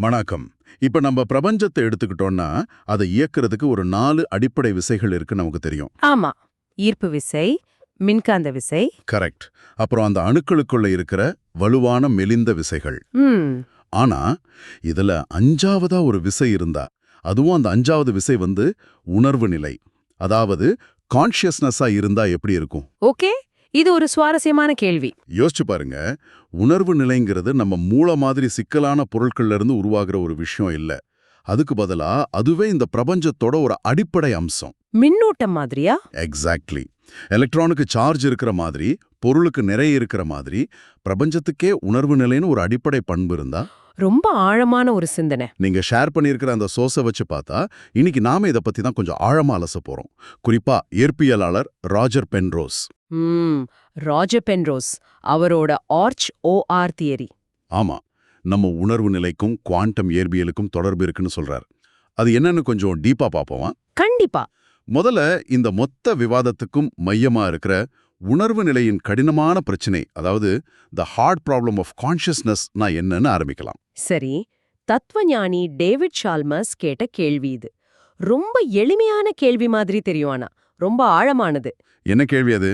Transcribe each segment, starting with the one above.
வணக்கம். இப்ப நம்ம பிரபஞ்சத்தை எடுத்துக்கிட்டோம்னா அதை இயக்குறதுக்கு ஒரு நாலு அடிப்படை விசைகள் இருக்கு நமக்கு தெரியும். ஆமா. ஈர்ப்பு விசை மின்காந்த விசை. கரெக்ட். அப்புறம் அந்த அணுக்களுக்குள்ள இருக்கிற வலுவான மெலிந்த விசைகள். ஆனா இதுல அஞ்சாவதா ஒரு விசை இருந்தா அதுவும் அந்த அஞ்சாவது விசை வந்து உணர்வு நிலை. அதாவது கான்ஷியஸ்னஸா இருந்தா எப்படி இருக்கும்? ஓகே. இது ஒரு சுவாரஸ்யமான கேள்வி. யோசிச்சு பாருங்க. உணர்வு நிலைங்கிறது நம்ம மூளை மாதிரி சிக்கலான பொருட்கள்ல இருந்து உருவாகிற ஒரு விஷயம் இல்ல. அதுக்கு பதிலா அதுவே இந்த பிரபஞ்சத்தோட ஒரு அடிப்படை அம்சம். மின்னூட்டம் மாதிரியா? எக்ஸாக்ட்லி எலக்ட்ரானுக்கு சார்ஜ் இருக்கிற மாதிரி பொருளுக்கு நிறைய இருக்கிற மாதிரி பிரபஞ்சத்துக்கே உணர்வு நிலைன்னு ஒரு அடிப்படை பண்பு இருந்தா? ரொம்ப ஆழமான ஒரு சிந்தனை. நீங்க ஷேர் பண்ணியிருக்கிற அந்த சோர்ஸை வச்சு பார்த்தா இன்னைக்கு நாம இதை பத்தி தான் கொஞ்சம் ஆழமா அலச போறோம். குறிப்பா இயற்பியலாளர் ராஜர் பென்ரோஸ். ராஜர் பென்ரோஸ் அவரோட ஆர்ச் ஓஆர் தியரி. ஆமா நம்ம உணர்வு நிலைக்கும் குவாண்டம் இயற்பியலுக்கும் தொடர்பு இருக்குன்னு சொல்றார். அது என்னன்னு கொஞ்சம் டீப்பா பார்ப்போமா? கண்டிப்பா. முதல்ல இந்த மொத்த விவாதத்துக்கும் மையமா இருக்கிற உணர்வு நிலையின் கடினமான பிரச்சனை அதாவது the hard problem of consciousness நான் என்னன்னு ஆரம்பிக்கலாம். சரி தத்துவஞானி டேவிட் ஷால்மர்ஸ் கேட்ட கேள்வி இது. ரொம்ப எளிமையான கேள்வி மாதிரி தெரியும் ஆனா ரொம்ப ஆழமானது. என்ன கேள்வி அது?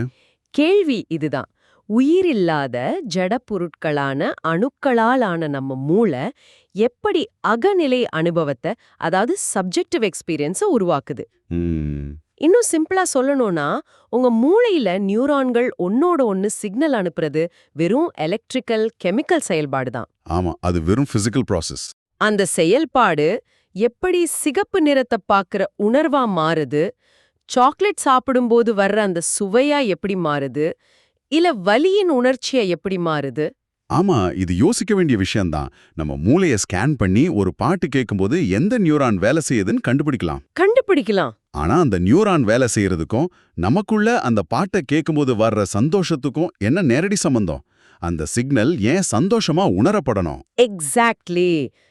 கேள்வி இதுதான். உயிரில்லாத ஜட பொருட்களான அணுக்களால் ஆன நம்ம மூளை எப்படி அகநிலை அனுபவத்தை அதாவது சப்ஜெக்டிவ் எக்ஸ்பீரியன்ஸை உருவாக்குது. இன்னும் சிம்பிளா சொல்லணும்னா உங்க மூளையில நியூரான்கள் ஒன்னோட ஒன்னு சிக்னல் அனுப்புறது வெறும் எலக்ட்ரிக்கல் கெமிக்கல் செயல்பாடு தான். ஆமா அது வெறும் பிசிக்கல் ப்ராசஸ் அந்த செயல்பாடு எப்படி சிகப்பு நிறத்தை பார்க்குற உணர்வா மாறுது சாக்லேட் சாப்பிடும்போது வர்ற அந்த சுவையா எப்படி மாறுது இல்ல வலியின் உணர்ச்சியா எப்படி மாறுது ஆமா இது யோசிக்க வேண்டிய விஷயம்தான். நம்ம மூளையை ஸ்கேன் பண்ணி ஒரு பாட்டு கேட்கும்போது எந்த நியூரான் வேலை செய்யுதுன்னு கண்டுபிடிக்கலாம். கண்டுபிடிக்கலாம். ஆனா அந்த நியூரான் வேலை செய்யறதுக்கும் நமக்குள்ள அந்த பாட்டை கேட்கும்போது வர்ற சந்தோஷத்துக்கும் என்ன நேரடி சம்பந்தம்? அந்த சிக்னல் ஏன் சந்தோஷமா உணரப்படணும்? எக்ஸாக்ட்லி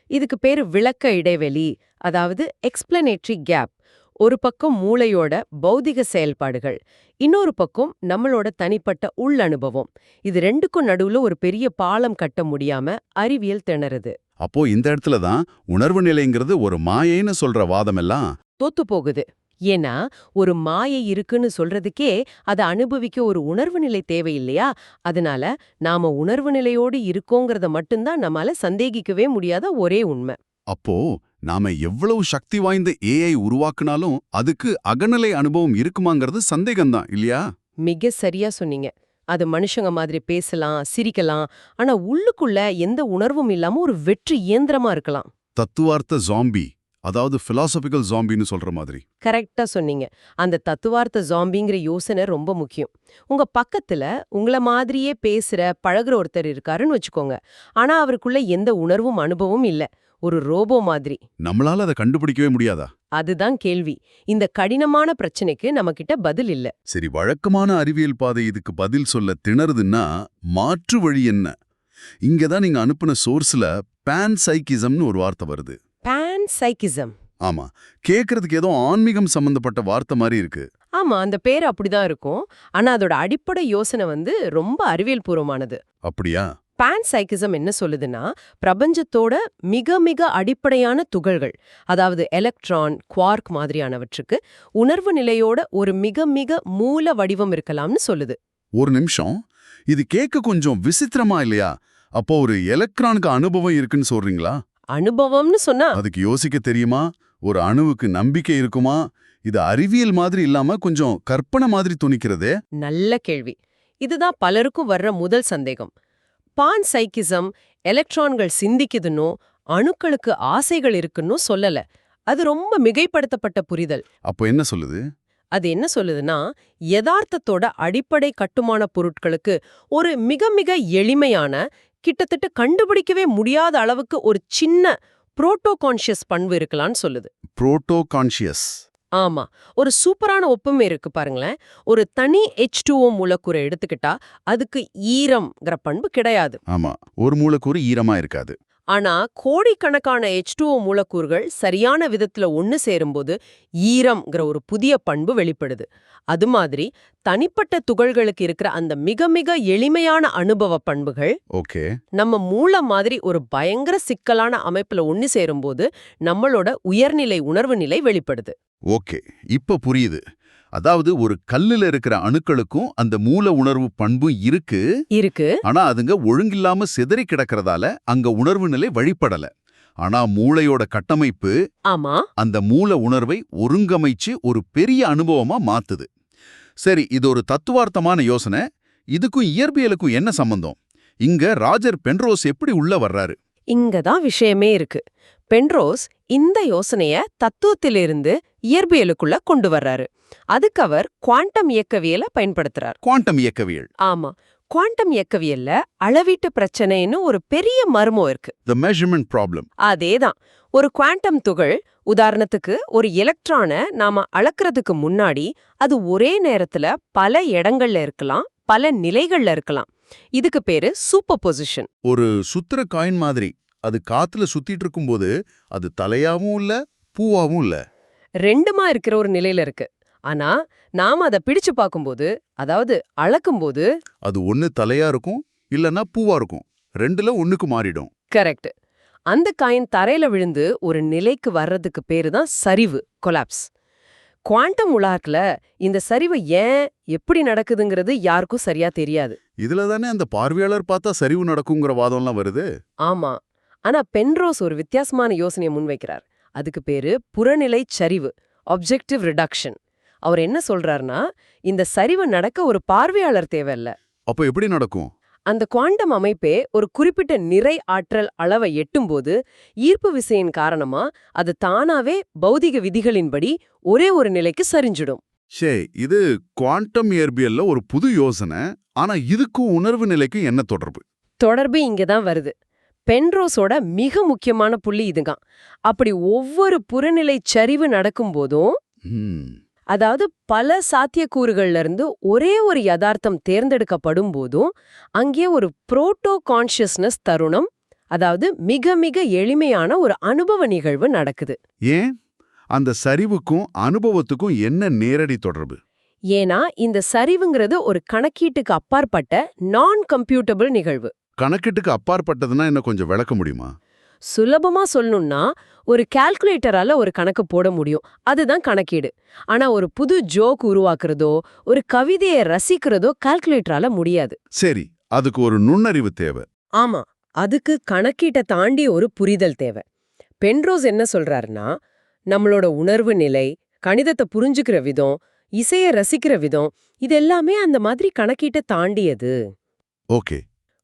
இதுக்கு பேரு விளக்க இடைவெளி அதாவது எக்ஸ்பிளனேட்டரி கேப் ஒரு பக்கம் மூளையோட பௌதிக செயல்பாடுகள் இன்னொரு பக்கம் நம்மளோட தனிப்பட்ட உள் அனுபவம். இது ரெண்டுக்கும் நடுவுல ஒரு பெரிய பாலம் கட்ட முடியாம அறிவியல் திணறுது. அப்போ இந்த இடத்துல தான் உணர்வு நிலைங்கிறது ஒரு மாயைன்னு சொல்ற வாதமெல்லாம் தோத்து போகுது. ஏன்னா ஒரு மாயை இருக்குன்னு சொல்றதுக்கே அதை அனுபவிக்க ஒரு உணர்வு நிலை தேவையில்லையா? அதனால நாம உணர்வு நிலையோடு இருக்கோங்கிறத மட்டும்தான் நம்மால சந்தேகிக்கவே முடியாத ஒரே உண்மை. அப்போ நாம எவ்வளவு சக்தி வாய்ந்த ஏஐ உருவாக்குனாலும் அதுக்கு அகநிலை அனுபவம் இருக்குமாங்கிறது சந்தேகம்தான் இல்லையா? மிக சரியா சொன்னீங்க. அது மனுஷங்க மாதிரி பேசலாம் சிரிக்கலாம். ஆனா உள்ளுக்குள்ள எந்த உணர்வும் இல்லாம ஒரு வெற்றி இயந்திரமா இருக்கலாம். தத்துவார்த்த ஜாம்பி அதாவது பிலாசபிக்கல் ஜாம்பின்னு சொல்ற மாதிரி. கரெக்டா சொன்னீங்க. அந்த தத்துவார்த்த ஜாம்பிங்கிற யோசனை ரொம்ப முக்கியம். உங்க பக்கத்துல உங்கள மாதிரியே பேசுற பழகுற ஒருத்தர் இருக்காருன்னு வச்சுக்கோங்க. ஆனா அவருக்குள்ள எந்த உணர்வும் அனுபவமும் இல்ல. ஒரு ரோபோ மாதிரி. நம்மளால அதை கண்டுபிடிக்கவே முடியாதா? அதுதான் கேள்வி. இந்த கடினமான பிரச்சனைக்கு நம்மகிட்ட பதில் இல்ல. சரி வழக்கமான அறிவியல் பாதை இதுக்கு பதில் சொல்ல திணறுதுன்னா மாற்று வழி என்ன? இங்க தான் நீங்க அனுப்புன சோர்ஸ்ல பேன் சைக்கிசம்னு ஒரு வார்த்தை வருது. பேன் சைக்கிசம் ஆமா. கேக்குறதுக்கு ஏதோ ஆன்மீகம் சம்பந்தப்பட்ட வார்த்தை மாதிரி இருக்கு. ஆமா அந்த பேர் அப்படிதான் இருக்கும். ஆனா அதோட அடிப்படை யோசனை வந்து ரொம்ப அறிவியல் பூர்வமானது அப்படியா? பேன் சைக்கிசம் என்ன சொல்லுதுன்னா பிரபஞ்சத்தோட மிக மிக அடிப்படையான துகள்கள் அதாவது எலக்ட்ரான் குவார்க் மாதிரியானவற்றுக்கு உணர்வு நிலையோட ஒரு மிக மிக மூல வடிவம் இருக்கலாம்னு சொல்லுது. ஒரு நிமிஷம். இது கேட்க கொஞ்சம் விசித்திரமா இல்லையா? அப்போ ஒரு எலக்ட்ரானுக்கு அனுபவம் இருக்குன்னு சொல்றீங்களா? அனுபவம்னு சொன்னா அதுக்கு யோசிக்க தெரியுமா? ஒரு அணுவுக்கு நம்பிக்கை இருக்குமா? இது அறிவியல் மாதிரி இல்லாம கொஞ்சம் கற்பனை மாதிரி துணிக்கிறதே? நல்ல கேள்வி. இதுதான் பலருக்கும் வர்ற முதல் சந்தேகம். பான் சைக்கிசம் எலக்ட்ரான்கள் சிந்திக்குதுன்னோ அணுக்களுக்கு ஆசைகள் இருக்குன்னோ சொல்லல. அது ரொம்ப மிகைப்படுத்தப்பட்ட புரிதல். அப்போ என்ன சொல்லுது? அது என்ன சொல்லுதுன்னா யதார்த்தத்தோட அடிப்படை கட்டுமான பொருட்களுக்கு ஒரு மிக மிக எளிமையான கிட்டத்தட்ட கண்டுபிடிக்கவே முடியாத அளவுக்கு ஒரு சின்ன புரோட்டோ கான்ஷியஸ் பண்பு இருக்கலாம்னு சொல்லுது. Proto conscious. ஆமா. ஒரு சூப்பரான ஒப்புமை இருக்கு பாருங்களேன். ஒரு தனி எச் டூஓ மூலக்கூறை எடுத்துக்கிட்டா அதுக்கு ஈரம்ங்கிற பண்பு கிடையாது. ஆமா. ஒரு மூலக்கூறு ஈரமா இருக்காது. ஆனா கோடிக்கணக்கான H2O மூலக்கூறுகள் சரியான விதத்துல ஒன்னு சேரும்போது ஈரம்ங்கிற ஒரு புதிய பண்பு வெளிப்படுது. அது மாதிரி தனிப்பட்ட துகள்களுக்கு இருக்கிற அந்த மிக மிக எளிமையான அனுபவ பண்புகள் ஓகே. நம்ம மூளை மாதிரி ஒரு பயங்கர சிக்கலான அமைப்புல ஒன்னு சேரும்போது நம்மளோட உயர்நிலை உணர்வு நிலை வெளிப்படுது. ஓகே. இப்ப புரியுது. அதாவது ஒரு கல்லுல இருக்கிற அணுக்களுக்கும் அந்த மூல உணர்வு பண்பு இருக்கு. இருக்கு. ஆனா அதுங்க ஒழுங்கில்லாம சிதறி கிடக்கறதால அங்க உணர்வு நிலை வழிபடல. ஆனா மூளையோட கட்டமைப்பு ஆமா. அந்த மூல உணர்வை ஒருங்கமைச்சு ஒரு பெரிய அனுபவமா மாத்துது. சரி இது ஒரு தத்துவார்த்தமான யோசனை. இதுக்கும் இயற்பியலுக்கும் என்ன சம்பந்தம்? இங்க ராஜர் பென்ரோஸ் எப்படி உள்ள வர்றாரு? இங்க தான் விஷயமே இருக்கு. பென்ரோஸ் இந்த யோசனைய தத்துவத்திலிருந்து இயற்பியலுக்குள்ள கொண்டு வர்றாரு அதுக்கு அவர் குவாண்டம் இயக்கவியலை பயன்படுத்துறார். குவாண்டம் இயக்கவியல். ஆமா. குவாண்டம் இயக்கவியல்ல அளவீட்டு பிரச்சனைன்னு ஒரு பெரிய மர்மம் இருக்கு. த மெஷர்மெண்ட் ப்ராப்ளம் அதேதான். ஒரு குவாண்டம் துகள் உதாரணத்துக்கு ஒரு எலக்ட்ரானை நாம அளக்கறதுக்கு முன்னாடி அது ஒரே நேரத்துல பல இடங்கள்ல இருக்கலாம் பல நிலைகள்ல இருக்கலாம். இதுக்கு பேரு சூப்பர் பொசிஷன் ஒரு சுத்திர காயின் மாதிரி. அது காத்துல சுத்திட்டு இருக்கும்போது அது தலையாவும் இல்ல பூவாவும் இல்ல. ரெண்டுமா இருக்கிற ஒரு நிலையில இருக்கு. ஆனா நாம அதை பிடிச்சு பார்க்கும்போது அதாவது அளக்கும்போது அது ஒண்ணு தலையா இருக்கும் இல்லனா பூவா இருக்கும். ரெண்டுல ஒண்ணுக்கு மாறிடும். கரெக்ட். அந்த காயின் தரையில விழுந்து ஒரு நிலைக்கு வர்றதுக்கு பேரு தான் சரிவு கொலாப்ஸ். குவாண்டம் உலார்க்ல இந்த சரிவு ஏன் எப்படி நடக்குதுங்கிறது யாருக்கும் சரியா தெரியாது. இதுல தானே அந்த பார்வையாளர் பார்த்தா சரிவு நடக்குங்கிற வாதம்லாம் வருது? ஆமா. ஆனா பென்ரோஸ் ஒரு வித்தியாசமான யோசனையை முன்வைக்கிறார். அதுக்கு பேரு புறநிலை சரிவு ஆப்ஜெக்டிவ் ரிடக்ஷன் அவர் என்ன சொல்றாருன்னா இந்த சரிவு நடக்க ஒரு பார்வையாளர் தேவையில்ல. அப்ப எப்படி நடக்கும்? அந்த குவாண்டம் அமைப்பே ஒரு குறிப்பிட்ட நிறை ஆற்றல் அளவை எட்டும்போது ஈர்ப்பு விசையின் காரணமா அது தானாவே பௌதிக விதிகளின்படி ஒரே ஒரு நிலைக்கு சரிஞ்சிடும். ஷே இது குவாண்டம் இயற்பியல்ல ஒரு புது யோசனை ஆனா இதுக்கும் உணர்வு நிலைக்கும் என்ன தொடர்பு? தொடர்பு இங்க தான் வருது. பென்ரோஸோட மிக முக்கியமான புள்ளி இதுதான். அப்படி ஒவ்வொரு புறநிலை சரிவு நடக்கும்போதும் அதாவது பல சாத்தியக்கூறுகள்ல இருந்து ஒரே ஒரு யதார்த்தம் தேர்ந்தெடுக்கப்படும் போதும் அங்கே ஒரு புரோட்டோ கான்ஷியஸ்னஸ் தருணம் அதாவது மிக மிக எளிமையான ஒரு அனுபவ நிகழ்வு நடக்குது. ஏன்? அந்த சரிவுக்கும் அனுபவத்துக்கும் என்ன நேரடி தொடர்பு? ஏன்னா இந்த சரிவுங்கிறது ஒரு கணக்கீட்டுக்கு அப்பாற்பட்ட நான் கம்ப்யூட்டபிள் நிகழ்வு. கணக்கீட்டுக்கு அப்பாற்பட்டதுன்னா என்ன கொஞ்சம் விளக்க முடியுமா? சுலபமா சொல்லணும்னா ஒரு கால்குலேட்டரால ஒரு கணக்கு போட முடியும். அதுதான் கணக்கீடு. ஆனா ஒரு புது ஜோக் உருவாக்குறதோ ஒரு கவிதையை ரசிக்கிறதோ கால்குலேட்டரால முடியாது. சரி அதுக்கு ஒரு நுண்ணறிவு தேவை. ஆமா அதுக்கு கணக்கீட்டை தாண்டி ஒரு புரிதல் தேவை. பென்ரோஸ் என்ன சொல்றாருன்னா நம்மளோட உணர்வு நிலை கணிதத்தை புரிஞ்சுக்கிற விதம் இசைய ரசிக்கிற விதம் இதெல்லாமே அந்த மாதிரி கணக்கீட்டை தாண்டியது. ஓகே.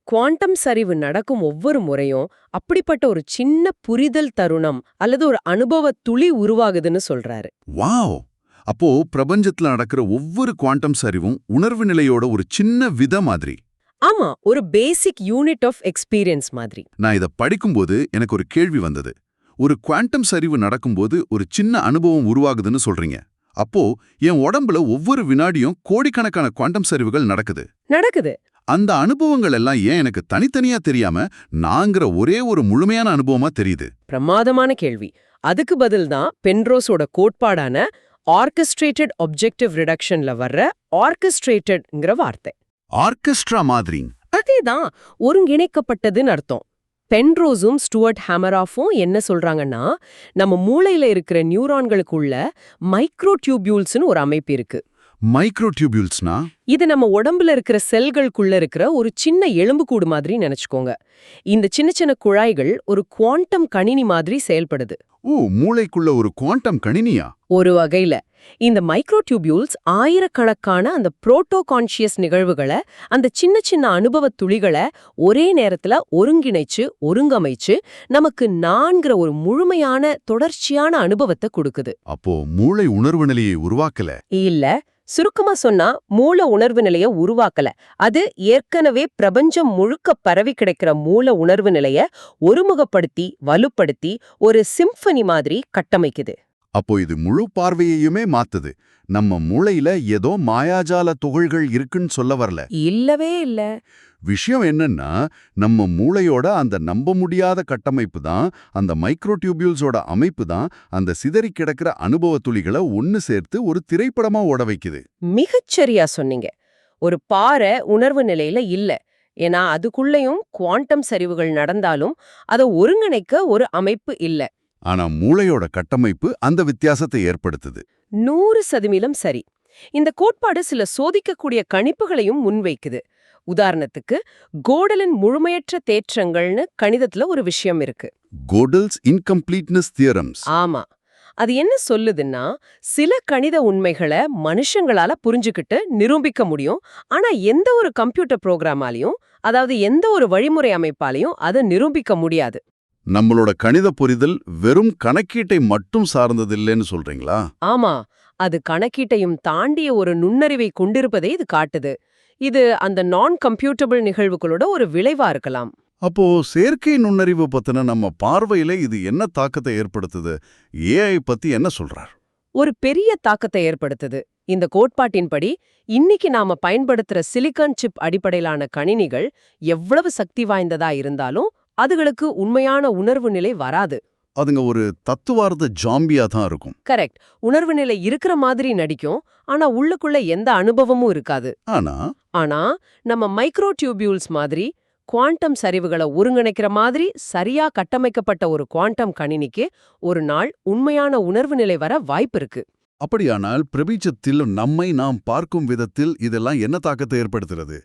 குவாண்டம் சரிவு நடக்கும் ஒவ்வொரு முறையும் அப்படிப்பட்ட ஒரு சின்ன புரிதல் தருணம் அல்லது ஒரு அனுபவ துளி உருவாகுதுன்னு சொல்றாரு. வாவ்! அப்போ பிரபஞ்சத்துல நடக்கிற ஒவ்வொரு குவாண்டம் சரிவும் உணர்வு நிலையோட ஒரு சின்ன வித மாதிரி. ஆமா ஒரு பேசிக் யூனிட் ஆஃப் எக்ஸ்பீரியன்ஸ் மாதிரி. நான் இத படிக்கும்போது எனக்கு ஒரு கேள்வி வந்தது. ஒரு குவாண்டம் சரிவு நடக்கும்போது ஒரு சின்ன அனுபவம் உருவாகுதுன்னு சொல்றீங்க. அப்போ என் உடம்புல ஒவ்வொரு வினாடியும் கோடிக்கணக்கான குவாண்டம் சரிவுகள் நடக்குது. நடக்குது. அந்த அனுபவங்கள் எல்லாம் ஏன் எனக்கு தனித்தனியா தெரியாம நாங்கிற ஒரே ஒரு முழுமையான அனுபவமா தெரியுது? பிரமாதமான கேள்வி. அதுக்கு பதில் தான் பென்ரோஸோட கோட்பாடான ஆர்கஸ்ட்ரேட்டட் ஒப்ஜெக்டிவ் ரிடக்ஷன்ல வர்ற ஆர்கஸ்ட்ரேட்டட்ங்கிற வார்த்தை. ஆர்கெஸ்ட்ரா மாதிரி அதேதான் ஒருங்கிணைக்கப்பட்டதுன்னு அர்த்தம். பென்ரோஸும் ஸ்டுவர்ட் ஹேமராஃபும் என்ன சொல்றாங்கன்னா நம்ம மூளையில இருக்கிற நியூரான்களுக்குள்ள மைக்ரோ டியூபியூல்ஸ்னு ஒரு அமைப்பு இருக்கு. மைக்ரோ டியூபியூல்ஸ்னா இது நம்ம உடம்புல இருக்கிற செல்களுக்குள்ள இருக்கிற ஒரு சின்ன எலும்புக்கூடு மாதிரி நினைச்சுக்கோங்க. இந்த சின்ன சின்ன குழாய்கள் ஒரு குவாண்டம் கணினி மாதிரி செயல்படுது. ஓ மூளைக்குள்ள ஒரு குவாண்டம் கணினியா? ஒரு வகையில. இந்த மைக்ரோ டியூபியூல்ஸ் ஆயிரக்கணக்கான அந்த புரோட்டோ கான்ஷியஸ் நிகழ்வுகளை அந்த சின்ன சின்ன அனுபவத் துளிகளை ஒரே நேரத்துல ஒருங்கிணைச்சு ஒருங்கமைச்சு நமக்கு நான்கிற ஒரு முழுமையான தொடர்ச்சியான அனுபவத்தை கொடுக்குது. அப்போ மூளை உணர்வு நிலையை உருவாக்கல? இல்ல. சுருக்கமா சொன்னா மூல உணர்வு நிலைய உருவாக்கல. அது ஏற்கனவே பிரபஞ்சம் முழுக்க பரவி கிடைக்கிற மூல உணர்வு நிலைய ஒருமுகப்படுத்தி வலுப்படுத்தி ஒரு சிம்பனி மாதிரி கட்டமைக்குது. அப்போ இது முழு பார்வையையுமே மாத்துது. நம்ம மூளையில ஏதோ மாயாஜால துகள்கள் இருக்குன்னு சொல்ல வரல. இல்லவே இல்ல. விஷயம் என்னன்னா நம்ம மூளையோட அந்த நம்ப முடியாத கட்டமைப்பு தான் அந்த மைக்ரோடியூபியூல்ஸோட அமைப்பு தான் அந்த சிதறி கிடக்கிற அனுபவ துளிகளை ஒன்னு சேர்த்து ஒரு திரைப்படமா ஓட வைக்குது. மிகச்சரியா சொன்னீங்க. ஒரு பாறை உணர்வு நிலையில இல்ல. ஏன்னா அதுக்குள்ளேயும் குவாண்டம் சரிவுகள் நடந்தாலும் அதை ஒருங்கிணைக்க ஒரு அமைப்பு இல்ல. ஆனா மூளையோட கட்டமைப்பு அந்த வித்தியாசத்தை ஏற்படுத்துது. நூறு சதவீதம் சரி. இந்த கோட்பாடு சில சோதிக்கக்கூடிய கணிப்புகளையும் முன்வைக்குது. உதாரணத்துக்கு கோடலின் முழுமையற்ற தேற்றங்கள்னு கணிதத்துல ஒரு விஷயம் இருக்கு. Godel's incompleteness theorems. ஆமா. அது என்ன சொல்லுதுன்னா சில கணித உண்மைகளை மனுஷங்களால புரிஞ்சுக்கிட்டு நிரூபிக்க முடியும். ஆனா எந்த ஒரு கம்ப்யூட்டர் புரோகிராமாலையும் அதாவது எந்த ஒரு வழிமுறை அமைப்பாலையும் அதை நிரூபிக்க முடியாது. நம்மளோட கணித புரிதல் வெறும் கணக்கீட்டை மட்டும் சார்ந்ததில்லைன்னு சொல்றீங்களா? ஆமா. அது கணக்கீட்டையும் தாண்டிய ஒரு நுண்ணறிவை கொண்டிருப்பதை இது காட்டுது. இது அந்த நான் கம்ப்யூட்டபிள் நிகழ்வுகளோட ஒரு விளைவா இருக்கலாம். அப்போ செயற்கை நுண்ணறிவு பத்தின நம்ம பார்வையில இது என்ன தாக்கத்தை ஏற்படுத்துது? ஏஐ பத்தி என்ன சொல்றார்? ஒரு பெரிய தாக்கத்தை ஏற்படுத்துது. இந்த கோட்பாட்டின்படி இன்னைக்கு நாம பயன்படுத்துற சிலிக்கான் சிப் அடிப்படையிலான கணினிகள் எவ்வளவு சக்தி வாய்ந்ததா இருந்தாலும் அதுகளுக்கு உண்மையான உணர்வு நிலை வராது. அதுங்க ஒரு தத்துவார்த்த ஜாம்பியா தான் இருக்கும். கரெக்ட். உணர்வு நிலை இருக்கிற மாதிரி நடிக்கும். ஆனா உள்ளுக்குள்ள எந்த அனுபவமும் இருக்காது. ஆனா ஆனா நம்ம மைக்ரோ டியூபியூல்ஸ் மாதிரி குவாண்டம் சரிவுகளை ஒருங்கிணைக்கிற மாதிரி சரியா கட்டமைக்கப்பட்ட ஒரு குவாண்டம் கணினிக்கு ஒரு நாள் உண்மையான உணர்வு நிலை வர வாய்ப்பு இருக்கு. அப்படியானால் பிரபஞ்சத்தில் நம்மை நாம் பார்க்கும் விதத்தில் இதெல்லாம் என்ன தாக்கத்தை ஏற்படுத்துறது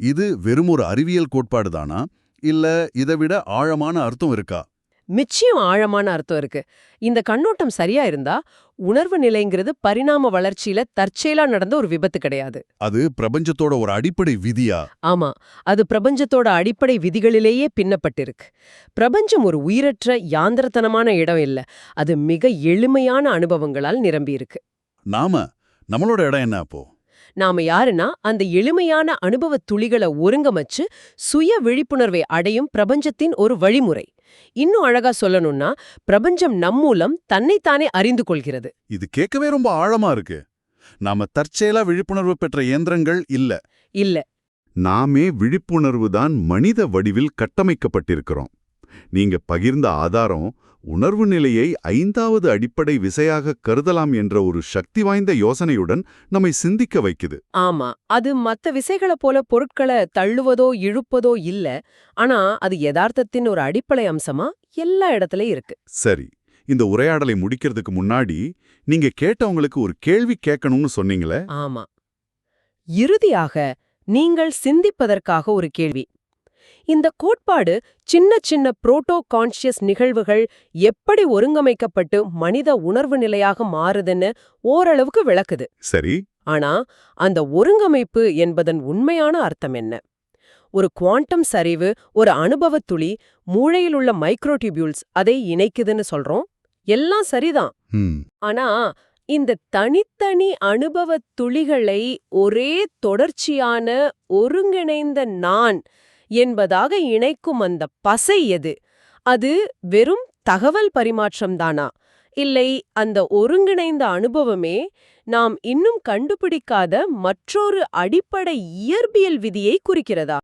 இது வெறும் ஒரு அறிவியல் கோட்பாடு தானா? இல்ல இதை விட ஆழமான அர்த்தம் இருக்கா? நிச்சயம் ஆழமான அர்த்தம் இருக்கு. இந்த கண்ணோட்டம் சரியா இருந்தா உணர்வு நிலைங்கிறது பரிணாம வளர்ச்சியில தற்செயலா நடந்த ஒரு விபத்து கிடையாது. அது பிரபஞ்சத்தோட ஒரு அடிப்படை விதியா? ஆமா அது பிரபஞ்சத்தோட அடிப்படை விதிகளிலேயே பின்னப்பட்டிருக்கு. பிரபஞ்சம் ஒரு உயிரற்ற யாந்திரத்தனமான இடம் இல்ல. அது மிக எளிமையான அனுபவங்களால் நிரம்பியிருக்கு. நாம நம்மளோட இடம் என்ன அப்போ? நாம யாருன்னா அந்த எளிமையான அனுபவத் துளிகளை ஒருங்கமைச்சு சுய விழிப்புணர்வை அடையும் பிரபஞ்சத்தின் ஒரு வழிமுறை. இன்னும் அழகா சொல்லணும்னா பிரபஞ்சம் நம் மூலம் தன்னைத்தானே அறிந்து கொள்கிறது. இது கேட்கவே ரொம்ப ஆழமா இருக்கு. நாம தற்செயலா விழிப்புணர்வு பெற்ற இயந்திரங்கள் இல்ல. இல்ல. நாமே விழிப்புணர்வு தான் மனித வடிவில் கட்டமைக்கப்பட்டிருக்கிறோம். நீங்க பகிர்ந்த ஆதாரம் உணர்வு நிலையை ஐந்தாவது அடிப்படை விசையாக கருதலாம் என்ற ஒரு சக்தி வாய்ந்த யோசனையுடன் நம்மை சிந்திக்க வைக்குது. ஆமா அது மத்த விசைகளை போல பொருட்களை தள்ளுவதோ இழுப்பதோ இல்ல. ஆனா அது யதார்த்தத்தின் ஒரு அடிப்படை அம்சமா? எல்லா இடத்துலயும் இருக்கு. சரி இந்த உரையாடலை முடிக்கிறதுக்கு முன்னாடி நீங்க கேட்டவங்களுக்கு ஒரு கேள்வி கேட்கணும்னு சொன்னீங்களே? ஆமா. இறுதியாக நீங்கள் சிந்திப்பதற்காக ஒரு கேள்வி. இந்த கோட்பாடு சின்ன சின்ன புரோட்டோ கான்ஷியஸ் நிகழ்வுகள் எப்படி ஒருங்கமைக்கப்பட்டு மனித உணர்வு நிலையாக மாறுதுன்னு ஓரளவுக்கு விளக்குது. சரி. ஆனா அந்த ஒருங்கமைப்பு என்பதன் உண்மையான அர்த்தம் என்ன? ஒரு குவாண்டம் சரிவு ஒரு அனுபவத் துளி மூளையில் உள்ள மைக்ரோடியூபியூல்ஸ் அதை இணைக்குதுன்னு சொல்றோம். எல்லாம் சரிதான். ஆனா இந்த தனித்தனி அனுபவத் துளிகளை ஒரே தொடர்ச்சியான ஒருங்கிணைந்த நான் என்பதாக இணைக்கும் அந்த பசை எது? அது வெறும் தகவல் பரிமாற்றம்தானா இல்லை அந்த ஒருங்கிணைந்த அனுபவமே நாம் இன்னும் கண்டுபிடிக்காத மற்றொரு அடிப்படை இயற்பியல் விதியை குறிக்கிறதா?